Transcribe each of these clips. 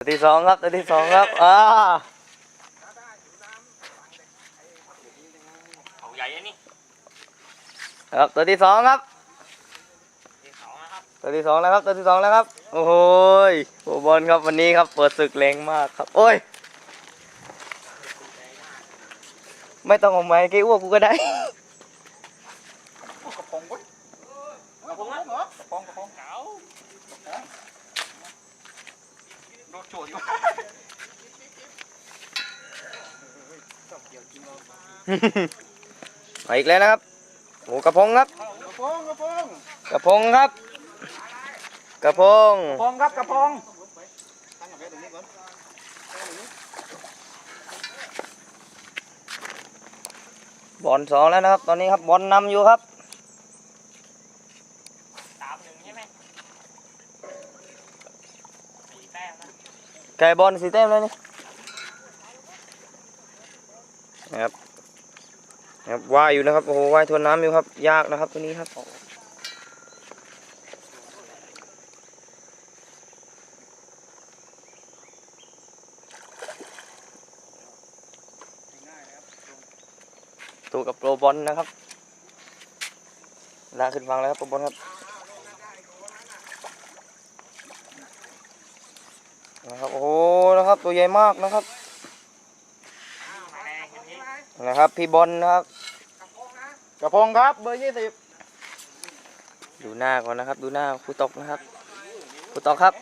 ตัวที่สองครับตัวที่สองครับอ่าเขาใหญ่อันนี้ครับตัวที่สองครับที่สองนะครับตัวที่สองแล้วครับตัวที่สองแล้วครับโอ้โหยโอ้บอลครับวันนี้ครับเปิดศึกแรงมากครับโอ้ยไม่ต้องเอาไม้กี้อ้วกกูก็ได้ กระพงเว้ยกระพงเหรอกระพงกระพง เก๋า โดนโจทย์อยู่มาอีกแล้วนะครับโอ้กระพงครับ กระพงกระพงกระพงครับ กระพงกระพงครับกระพงตั้งกับไว้ตรงนี้ก่อนบอลสองแล้วนะครับ ตอนนี้ครับบอลนำอยู่ครับสามหนึ่งใช่ไหมสี่แต้มนะ ไก่บอลสีแต้มเลยนี่นะครับนะครับว่ายอยู่นะครับโอ้โหว่ายทวนน้ำอยู่ครับ ยากนะครับตัวนี้ครับตัวกับโปรบอลนะครับลาขึ้นฟังแล้วครับโปรบอลครับ นะครับโอ้โหนะครับตัวใหญ่มากนะครับมาแรงอันนี้นะครับพี่บอลนะครับ กระพงครับเบอร์ยี่สิบดูหน้าก่อนนะครับ ดูหน้าครูตกนะครับครูตกครับ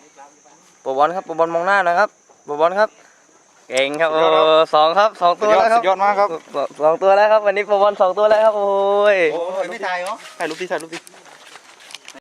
โปรบอลครับโปรบอลมองหน้าหนะครับโปรบอลครับเก่งครับโอ้โหสองครับสองสุตัดวยอดแล้วคสุรับดยอดมากครับสองสองตัวแล้วครับวันนี้โปรบอลสองตัวแล้วครับโอ้ยโอ้ยไม่ถ่ายเหรอถ่ายรูปดิถ่ายรูปดิ